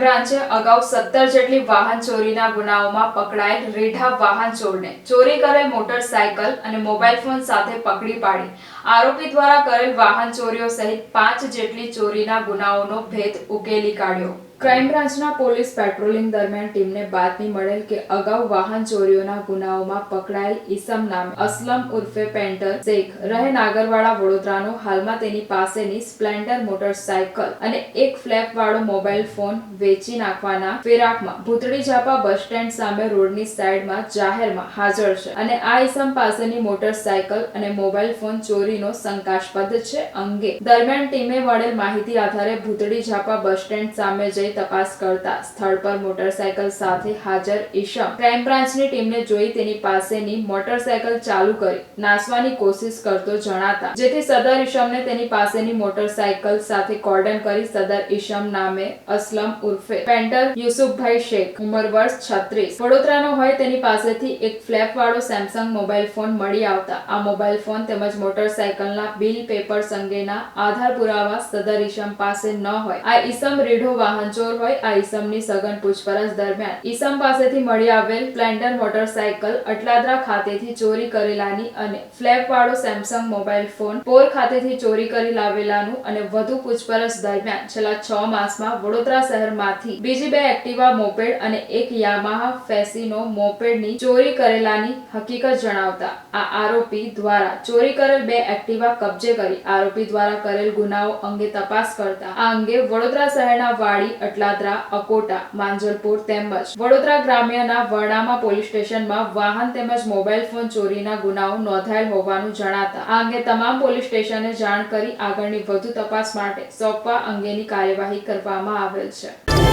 બ્રાન્ચે અગાઉ સત્તર જેટલી વાહન ચોરીના ગુનાઓમાં પકડાયેલ રીઢા વાહન ચોરને ચોરી કરેલ મોટરસાયકલ અને મોબાઈલ ફોન સાથે પકડી પાડી. આરોપી દ્વારા કરેલ વાહન ચોરીઓ સહિત પાંચ જેટલી ચોરીના ગુનાઓનો ભેદ ઉકેલી કાઢ્યો. ક્રાઇમ બ્રાન્ચના પોલીસ પેટ્રોલિંગ દરમિયાન ટીમને બાતમી મળેલ કે અગાઉ વાહન ચોરીઓના ગુનાઓમાં પકડાયેલ ઈસમ નામે અસલમ ઉર્ફે પેન્ટર શેખ રહે નાગરવાડા વડોદરાનો. હાલમાં તેની પાસેની સ્પ્લેન્ડર મોટરસાયકલ અને એક ફ્લેપ વાળો મોબાઈલ ફોન વેચી નાખવાના ફિરાકમાં ભૂતળી ઝાપા બસ સ્ટેન્ડ સામે રોડની સાઈડમાં જાહેરમાં હાજર છે અને આ ઈસમ પાસેની મોટરસાયકલ અને મોબાઈલ ફોન ચોરીનો શંકાસ્પદ છે અંગે. દરમિયાન ટીમે મળેલ માહિતી આધારે ભૂતળી ઝાપા બસ સ્ટેન્ડ સામે જઈ તપાસ કરતા સ્થળ પર મોટરસાયકલ સાથે હાજર ઈશમ ક્રાઇમ બ્રાન્ચની ટીમને જોઈ તેની પાસેની મોટરસાયકલ ચાલુ કરી નાસવાની કોશિશ કરતો જણાતા, જેથી સદર ઈશમને તેની પાસેની મોટરસાયકલ સાથે કોર્ડન કરી સદર ઈશમ નામે અસલમ ઉર્ફે પેન્ટર યુસુફભાઈ શેખ, ઉંમર વર્ષ છત્રીસ. વડોદરાનો હોય તેની પાસેથી એક ફ્લેપ વાળો સેમસંગ મોબાઈલ ફોન મળી આવતા, આ મોબાઈલ ફોન તેમજ મોટરસાયકલના બિલ પેપર્સ અંગેના આધાર પુરાવા સદર ઈશમ પાસે ન હોય. આ ઈસમ રીઢો વાહન ચોર હોય, આ ઈસમની સઘન પૂછપરછ દરમિયાન ઈસમ પાસેથી મળી આવેલ સ્પ્લેન્ડર મોટરસાયકલ અટલાદરા ખાતેથી ચોરી કરેલાની અને ફ્લેપ વાળો સેમસંગ મોબાઈલ ફોન પોર ખાતેથી ચોરી કરી લાવેલાનું અને વધુ પૂછપરછ દરમિયાન છેલ્લા છ માસમાં વડોદરા શહેરમાંથી બીજી બે એક્ટિવા મોપેડ અને એક યામાહા ફેસિનો મોપેડની ચોરી કરેલાની હકીકત જણાવતા આ આરોપી દ્વારા ચોરી કરેલ બે એક્ટિવા કબજે કરી આરોપી દ્વારા કરેલ ગુનાઓ અંગે તપાસ કરતા આ અંગે વડોદરા શહેરના વાડી અટલાદરા અકોટા, માંજલપુર તેમજ વડોદરા ગ્રામ્યના વરણામા પોલીસ સ્ટેશનમાં વાહન તેમજ મોબાઈલ ફોન ચોરીના ગુનાઓ નોંધાયેલ હોવાનું જણાતા આ અંગે તમામ પોલીસ સ્ટેશને જાણ કરી આગળની વધુ તપાસ માટે સોંપવા અંગેની કાર્યવાહી કરવામાં આવેલ છે.